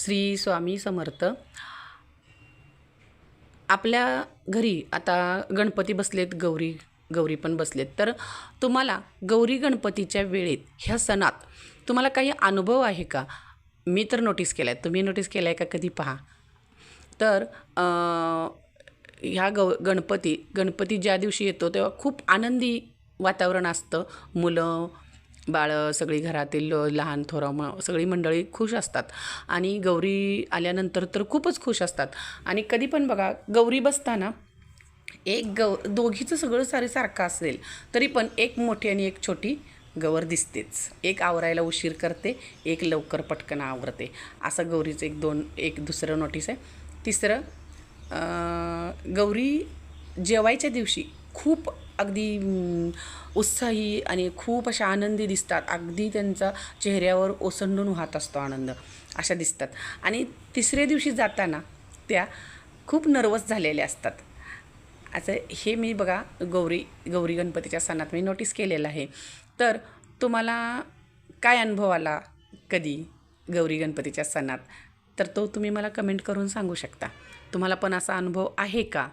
श्री स्वामी समर्थ. आपल्या घरी आता गणपती बसलेत गौरी गौरी पण बसलेत. तर तुम्हाला गौरी गणपतीच्या वेळेत ह्या सणात तुम्हाला काही अनुभव आहे का? मी तर नोटीस केला आहे तुम्ही नोटीस केला आहे का कधी? पहा. तर ह्या गौ गणपती गणपती ज्या दिवशी येतो तेव्हा खूप आनंदी वातावरण असतं. मुलं बाळं सगळी घरातील लहान थोरं म सगळी मंडळी खुश असतात. आणि गौरी आल्यानंतर तर खूपच खुश असतात. आणि कधी पण बघा गौरी बसताना एक गौ दोघीचं सगळं सारे सारखं असेल तरी पण एक मोठी आणि एक छोटी गवर दिसतेच. एक आवरायला उशीर करते एक लवकर पटकन आवरते. असं गौरीचं एक दोन एक दुसरं नोटीस आहे. तिसरं गौरी जेवायच्या दिवशी खूप अगदी उत्साही आणि खूप अशा आनंदी दिसतात. अगदी त्यांचा चेहऱ्यावर ओसंडून वाहत असतो आनंद. अशा दिसतात. आणि तिसऱ्या दिवशी जाताना त्या खूप नर्वस झालेल्या असतात. असं हे मी बघा गौरी गौरी गणपतीच्या सणात मी नोटीस केलेलं आहे. तर तुम्हाला काय अनुभव आला कधी गौरी गणपतीच्या सणात? तर तो तुम्ही मला कमेंट करून सांगू शकता. तुम्हाला पण असा अनुभव आहे का?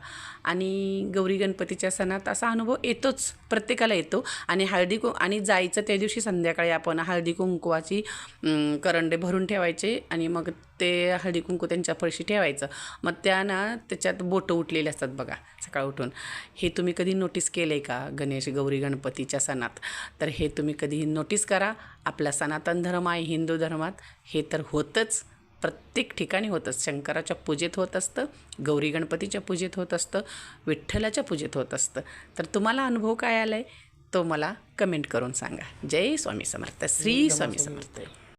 आणि गौरी गणपतीच्या सणात असा अनुभव येतोच प्रत्येकाला येतो. आणि हळदी कु आणि जायचं त्या दिवशी संध्याकाळी आपण हळदी कुंकवाची करंडे भरून ठेवायचे आणि मग ते हळदी कुंकू त्यांच्या फळशी ठेवायचं. मग त्या ना त्याच्यात बोटं उठलेली असतात बघा सकाळ उठून. हे तुम्ही कधी नोटीस केलं आहे का गणेश गौरी गणपतीच्या सणात? तर हे तुम्ही कधी नोटीस करा. आपला सनातन धर्म आहे हिंदू धर्मात. हे तर होतंच. प्रत्येक ठिकाणी होतंच शंकराच्या पूजेत होत असतं गौरी गणपतीच्या पूजेत होत असतं विठ्ठलाच्या पूजेत होत असतं. तर तुम्हाला अनुभव काय आला आहे तो मला कमेंट करून सांगा. जय स्वामी समर्थ. श्री स्वामी समर्थ.